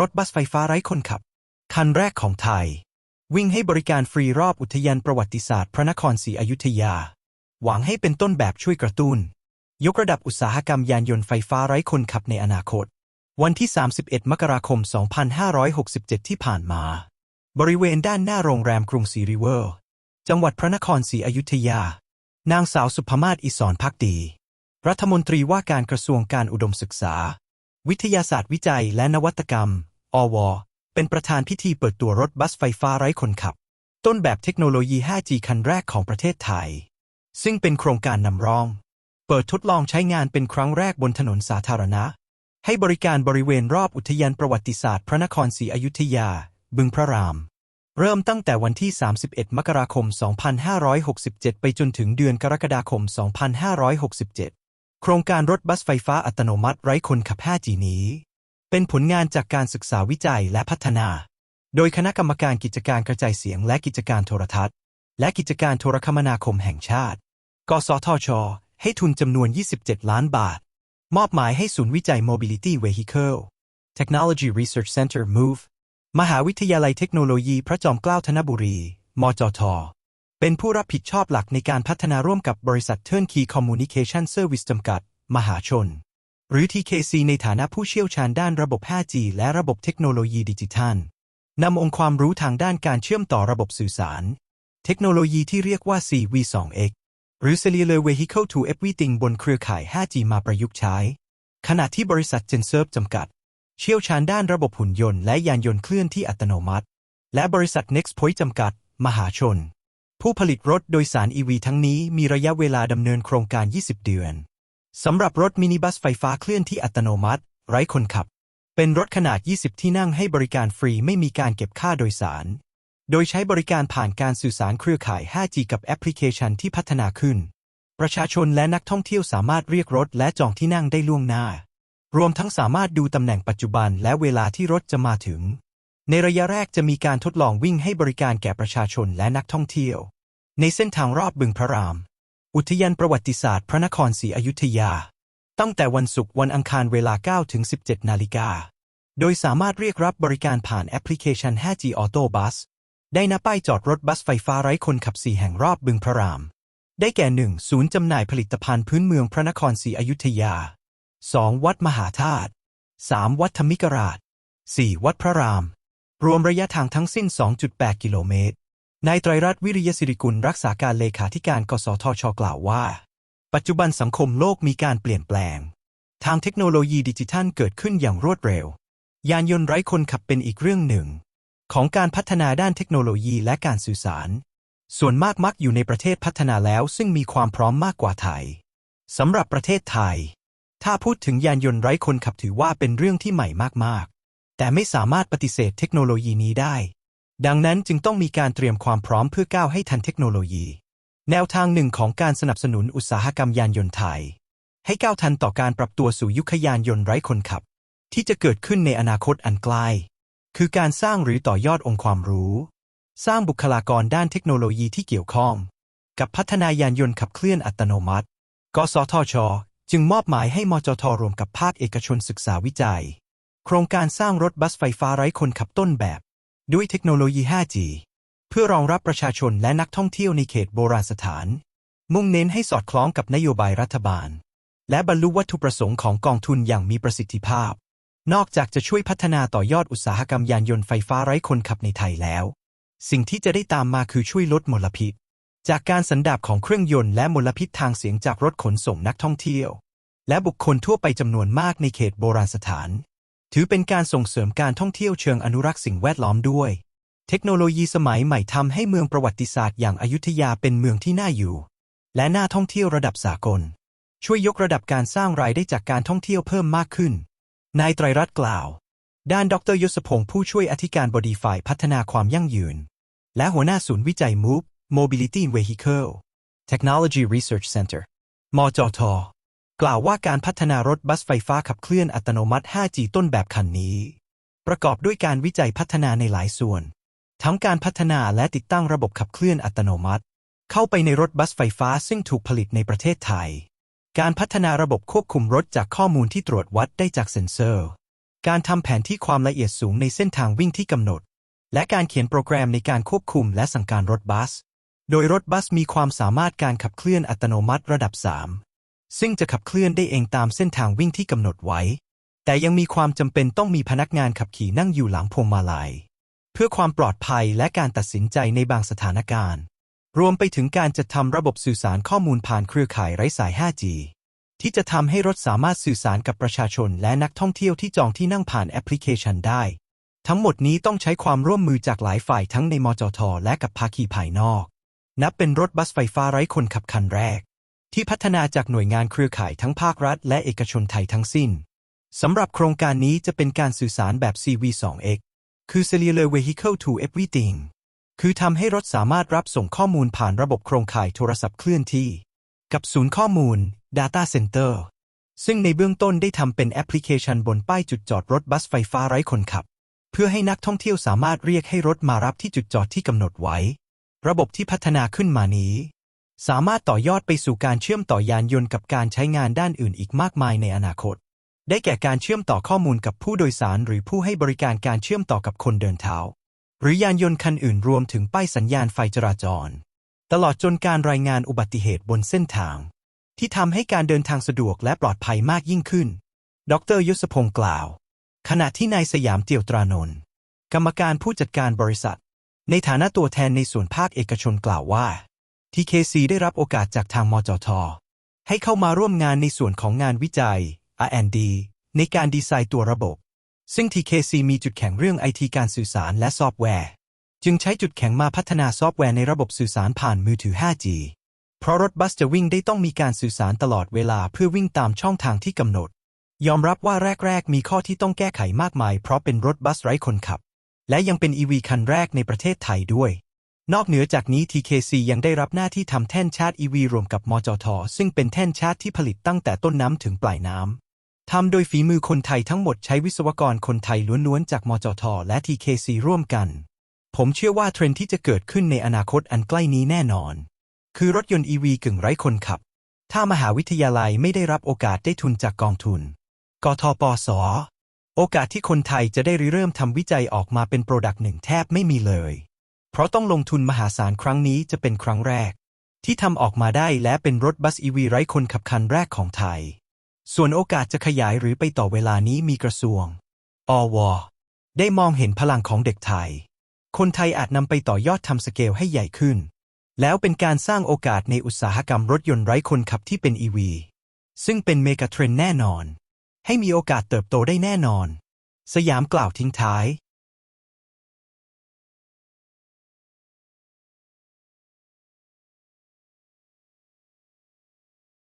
รถบัสไฟฟ้าไร้คนขับ คันแรกของไทย วิ่งให้บริการฟรีรอบอุทยานประวัติศาสตร์พระนครศรีอยุธยา หวังให้เป็นต้นแบบช่วยกระตุ้น ยกระดับอุตสาหกรรมยานยนต์ไฟฟ้าไร้คนขับในอนาคต วันที่ 31 มกราคม 2567 ที่ผ่านมา บริเวณด้านหน้าโรงแรมกรุงศรีริเวอร์ จังหวัดพระนครศรีอยุธยา นางสาวสุภมาศอิศรพักดี รัฐมนตรีว่าการกระทรวงการอุดมศึกษา วิทยาศาสตร์วิจัยและนวัตกรรม อว เป็นประธานพิธีเปิดตัวรถบัสไฟฟ้าไร้คนขับ ต้นแบบเทคโนโลยี 5G คันแรกของประเทศไทย ซึ่งเป็นโครงการนำร่อง เปิดทดลองใช้งานเป็นครั้งแรกบนถนนสาธารณะ ให้บริการบริเวณรอบอุทยานประวัติศาสตร์ พระนครศรีอยุธยา บึงพระราม เริ่มตั้งแต่วันที่ 31 มกราคม 2567 ไปจนถึงเดือนกรกฎาคม 2567 โครงการรถบัสไฟฟ้าอัตโนมัติไร้คนขับ 5G นี้ เป็นผลงานจากการศึกษาวิจัยและพัฒนา โดยคณะกรรมการกิจการกระจายเสียงและกิจการโทรทัศน์ และกิจการโทรคมนาคมแห่งชาติ กสทช ให้ทุนจำนวน 27 ล้านบาท มอบหมายให้ศูนย์วิจัย Mobility Vehicle Technology Research Center MOVE มหาวิทยาลัยเทคโนโลยีพระจอมเกล้าธนบุรี มจท เป็นผู้รับผิดชอบหลักในการพัฒนาร่วมกับบริษัท Turnkey Communication Service จำกัด มหาชน หรือ TKC ในฐานะผู้เชี่ยวชาญด้านระบบ 5G และระบบเทคโนโลยีดิจิทัลนำองค์ความรู้ทางด้านการเชื่อมต่อระบบสื่อสาร เทคโนโลยีที่เรียกว่า 4V2X หรือ Cellular Vehicle to Everything บนเครือข่าย 5G มาประยุกต์ใช้ ขณะที่บริษัท GenServe จำกัด เชี่ยวชาญด้านระบบหุ่นยนต์และยานยนต์เคลื่อนที่อัตโนมัติ และบริษัท NextPoint จำกัด มหาชน ผู้ผลิตรถโดยสาร EV ทั้งนี้มีระยะเวลาดำเนินโครงการ 20 เดือน สำหรับรถมินิบัสไฟฟ้าเคลื่อนที่อัตโนมัติ ไร้คนขับ เป็นรถขนาด 20 ที่นั่งให้บริการฟรีไม่มีการเก็บค่าโดยสาร โดยใช้บริการผ่านการสื่อสารเครือข่าย 5G กับแอปพลิเคชันที่พัฒนาขึ้น ประชาชนและนักท่องเที่ยวสามารถเรียกรถและจองที่นั่งได้ล่วงหน้า รวมทั้งสามารถดูตำแหน่งปัจจุบันและเวลาที่รถจะมาถึงในระยะแรกจะมีการทดลองวิ่งให้บริการแก่ประชาชนและนักท่องเที่ยว ในเส้นทางรอบบึงพระราม อุทยานประวัติศาสตร์ พระนครศรีอยุธยา ตั้งแต่วันศุกร์วันอังคารเวลา 9 ถึง 17 นาฬิกา โดยสามารถเรียกรับบริการผ่านแอปพลิเคชัน 5G Auto Bus ได้ณป้ายจอดรถบัสไฟฟ้าไร้คนขับ 4 แห่งรอบบึงพระราม ได้แก่ 1. ศูนย์จำหน่ายผลิตภัณฑ์พื้นเมืองพระนครศรีอยุธยา 2. วัดมหาธาตุ 3. วัดธรรมิกราช 4. วัดพระราม รวมระยะทางทั้งสิ้น 2.8 กิโลเมตร นายไตรรัตน์วิริยศิริกุลรักษาการเลขาธิการกสทช กล่าวว่า ปัจจุบันสังคมโลกมีการเปลี่ยนแปลง ทางเทคโนโลยีดิจิทัลเกิดขึ้นอย่างรวดเร็ว ยานยนต์ไร้คนขับเป็นอีกเรื่องหนึ่ง ของการพัฒนาด้านเทคโนโลยีและการสื่อสาร ส่วนมากมักอยู่ในประเทศพัฒนาแล้วซึ่งมีความพร้อมมากกว่าไทยสำหรับประเทศไทย ถ้าพูดถึงยานยนต์ไร้คนขับถือว่าเป็นเรื่องที่ใหม่มากๆ แต่ไม่สามารถปฏิเสธเทคโนโลยีนี้ได้ ดังนั้นจึงต้องมีการเตรียมความพร้อมเพื่อก้าวให้ทันเทคโนโลยี แนวทางหนึ่งของการสนับสนุนอุตสาหกรรมยานยนต์ไทย ให้ก้าวทันต่อการปรับตัวสู่ยุคยานยนต์ไร้คนขับ ที่จะเกิดขึ้นในอนาคตอันใกล้ คือการสร้างหรือต่อยอดองค์ความรู้ สร้างบุคลากรด้านเทคโนโลยีที่เกี่ยวข้อง กับพัฒนายานยนต์ขับเคลื่อนอัตโนมัติ กสทช จึงมอบหมายให้มจทรวมกับภาคเอกชนศึกษาวิจัย โครงการสร้างรถบัสไฟฟ้าไร้คนขับต้นแบบ ด้วยเทคโนโลยี 5G เพื่อรองรับประชาชนและนักท่องเที่ยวในเขตโบราณสถาน มุ่งเน้นให้สอดคล้องกับนโยบายรัฐบาล และบรรลุวัตถุประสงค์ของกองทุนอย่างมีประสิทธิภาพ นอกจากจะช่วยพัฒนาต่อยอดอุตสาหกรรมยานยนต์ไฟฟ้าไร้คนขับในไทยแล้ว สิ่งที่จะได้ตามมาคือช่วยลดมลพิษ จากการสันดาบของเครื่องยนต์และมลพิษทางเสียงจากรถขนส่งนักท่องเที่ยว และบุคคลทั่วไปจำนวนมากในเขตโบราณสถาน ถือเป็นการส่งเสริมการท่องเที่ยวเชิงอนุรักษ์สิ่งแวดล้อมด้วย เทคโนโลยีสมัยใหม่ทำให้เมืองประวัติศาสตร์อย่างอายุธยาเป็นเมืองที่น่าอยู่ และน่าท่องเที่ยวระดับสากล ช่วยยกระดับการสร้างรายได้จากการท่องเที่ยวเพิ่มมากขึ้น นายไตรรัตน์กล่าว ด้านดรยศพงศ์ผู้ช่วยอธิการบดีฝ่ายพัฒนาความยั่งยืน และหัวหน้าศูนย์วิจัย MOVE Mobility Vehicle Technology Research Center มจท กล่าวว่าการพัฒนารถบัสไฟฟ้าขับเคลื่อนอัตโนมัติ 5G ต้นแบบคันนี้ ประกอบด้วยการวิจัยพัฒนาในหลายส่วน ทั้งการพัฒนาและติดตั้งระบบขับเคลื่อนอัตโนมัติ เข้าไปในรถบัสไฟฟ้าซึ่งถูกผลิตในประเทศไทย การพัฒนาระบบควบคุมรถจากข้อมูลที่ตรวจวัดได้จากเซ็นเซอร์ การทำแผนที่ความละเอียดสูงในเส้นทางวิ่งที่กำหนด และการเขียนโปรแกรมในการควบคุมและสั่งการรถบัส โดยรถบัสมีความสามารถการขับเคลื่อนอัตโนมัติระดับ 3 ซึ่งจะขับเคลื่อนได้เองตามเส้นทางวิ่งที่กำหนดไว้ แต่ยังมีความจำเป็นต้องมีพนักงานขับขี่นั่งอยู่หลังพวงมาลัย เพื่อความปลอดภัยและการตัดสินใจในบางสถานการณ์ รวมไปถึงการจัดทำระบบสื่อสารข้อมูลผ่านเครือข่ายไร้สาย 5G ที่จะทำให้รถสามารถสื่อสารกับประชาชนและนักท่องเที่ยวที่จองที่นั่งผ่านแอปพลิเคชันได้ ทั้งหมดนี้ต้องใช้ความร่วมมือจากหลายฝ่ายทั้งในมจท และกับภาคีภายนอก นับเป็นรถบัสไฟฟ้าไร้คนขับคันแรก ที่พัฒนาจากหน่วยงานเครือข่ายทั้งภาครัฐ และเอกชนไทยทั้งสิ้น สำหรับโครงการนี้จะเป็นการสื่อสารแบบ CV2X คือ Cellular Vehicle to Everything คือทำให้รถสามารถรับส่งข้อมูลผ่านระบบโครงข่ายโทรศัพท์เคลื่อนที่ กับศูนย์ข้อมูล Data Center ซึ่งในเบื้องต้นได้ทำเป็นแอปพลิเคชันบนป้ายจุดจอดรถบัสไฟฟ้าไร้คนขับ เพื่อให้นักท่องเที่ยวสามารถเรียกให้รถมารับที่จุดจอดที่กำหนดไว้ ระบบที่พัฒนาขึ้นมานี้ สามารถต่อยอดไปสู่การเชื่อมต่อยานยนต์กับการใช้งานด้านอื่นอีกมากมายในอนาคต ได้แก่การเชื่อมต่อข้อมูลกับผู้โดยสารหรือผู้ให้บริการการเชื่อมต่อกับคนเดินเท้า หรือยานยนต์คันอื่นรวมถึงป้ายสัญญาณไฟจราจร ตลอดจนการรายงานอุบัติเหตุบนเส้นทาง ที่ทำให้การเดินทางสะดวกและปลอดภัยมากยิ่งขึ้น ดรยศพงศ์กล่าว ขณะที่นายสยามเตียวตรานนท์กรรมการผู้จัดการบริษัท ในฐานะตัวแทนในส่วนภาคเอกชนกล่าวว่า TKC ได้รับโอกาสจากทางมจท ให้เข้ามาร่วมงานในส่วนของงานวิจัย R&D ในการดีไซน์ตัวระบบ ซึ่ง TKC มีจุดแข็งเรื่องไอทีการสื่อสารและซอฟต์แวร์ จึงใช้จุดแข็งมาพัฒนาซอฟต์แวร์ในระบบสื่อสารผ่านมือถือ 5G เพราะรถบัสจะวิ่งได้ต้องมีการสื่อสารตลอดเวลาเพื่อวิ่งตามช่องทางที่กำหนด ยอมรับว่าแรก ๆ มีข้อที่ต้องแก้ไขมากมาย เพราะเป็นรถบัสไร้คนขับ และยังเป็น EV คันแรกในประเทศไทยด้วย นอกเหนือจากนี้ TKC ยังได้รับหน้าที่ทำแท่นชาร์จ EV รวมกับมจท ซึ่งเป็นแท่นชาร์จที่ผลิตตั้งแต่ต้นน้ำถึงปลายน้ำ ทำโดยฝีมือคนไทยทั้งหมดใช้วิศวกรคนไทยล้วนๆ จากมจท และ TKC ร่วมกัน ผมเชื่อว่าเทรนด์ที่จะเกิดขึ้นในอนาคตอันใกล้นี้แน่นอน คือรถยนต์ EV กึ่งไร้คนขับ ถ้ามหาวิทยาลัยไม่ได้รับโอกาสได้ทุนจากกองทุน กทปส โอกาสที่คนไทยจะได้ริเริ่มทำวิจัยออกมาเป็นโปรดักต์หนึ่งแทบไม่มีเลย เพราะต้องลงทุนมหาศาลครั้งนี้จะเป็นครั้งแรก ที่ทำออกมาได้และเป็นรถบัส EV ไร้คนขับคันแรกของไทย ส่วนโอกาสจะขยายหรือไปต่อเวลานี้มีกระทรวง อว ได้มองเห็นพลังของเด็กไทย คนไทยอาจนำไปต่อยอดทำสเกลให้ใหญ่ขึ้น แล้วเป็นการสร้างโอกาสในอุตสาหกรรมรถยนต์ไร้คนขับที่เป็น EV ซึ่งเป็นเมกะเทรนแน่นอน ให้มีโอกาสเติบโตได้แน่นอน สยามกล่าวทิ้งท้าย